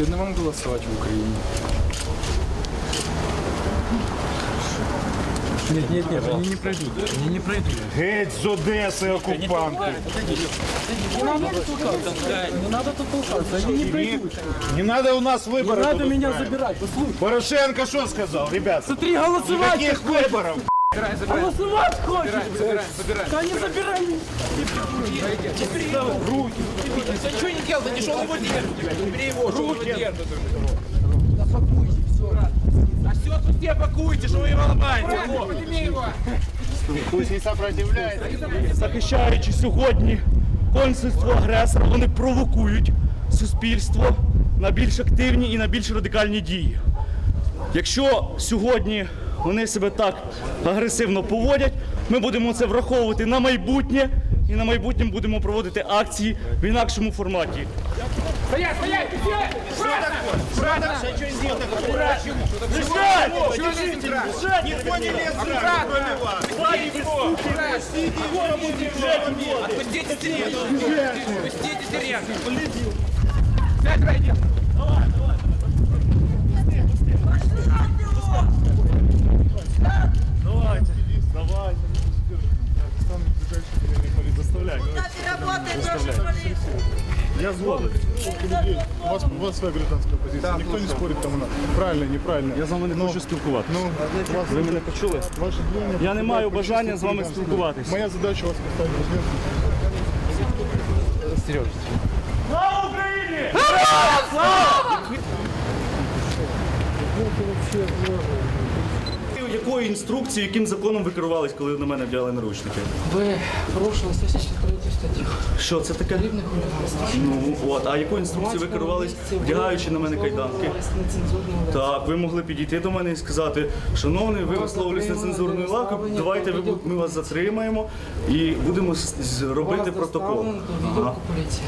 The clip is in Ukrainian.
Стыдно вам голосовать в Украине? Нет, нет, нет, они не пройдут. Они не пройдут. Геть з Одеси окупанти. Не надо тут толкаться. Не надо тут толкаться. Они не пройдут. Не надо у нас Не надо тут меня забирать. Послушай. Порошенко що сказав, ребята? Смотри, голосовать. Никаких виборів. Голосовать хочешь? Да не забирай меня. Что не делаете? Что он его держит? Бери его, он его держит? А все тут все пакуйте, что вы его ломаете. Пусть не сопротивляється. захищаючи сьогодні консульство агресора, вони провокують суспільство на більш активні і на більш радикальні дії. Якщо сьогодні вони себе так агресивно поводять, ми будемо це враховувати на майбутнє і на майбутнє будемо проводити акції в інакшому форматі. Стоять, стоять, все! Ніхто не лез вас. Отпустите сирену! Отпустите сирену! Пять пройдет! Давайте, Я згоден. У вас, у вас своя гражданская позиция. Никто не спорит там она. Правильно, неправильно. Я з вами не хочу спілкуватися. Ну, у вас Ви мене почули? ваше мнение. Я не маю бажання з вами спілкуватися. Моя задача вас поставить в известность Слава Україні! Якою інструкцією, яким законом ви керувались, коли на мене вдяли наручники? Вы прошлое 163 статью. Що це таке? Рыбное хулиганство. Ну от, а якою інструкцією ви керувались, вдягаючи на мене кайданки? Нецензурные Так, ви могли підійти до мене і сказати, шановний, ви висловились нецензурною лакою, давайте ви, ми вас затримаємо і будемо з- з- робити протокол. Ага. полиции.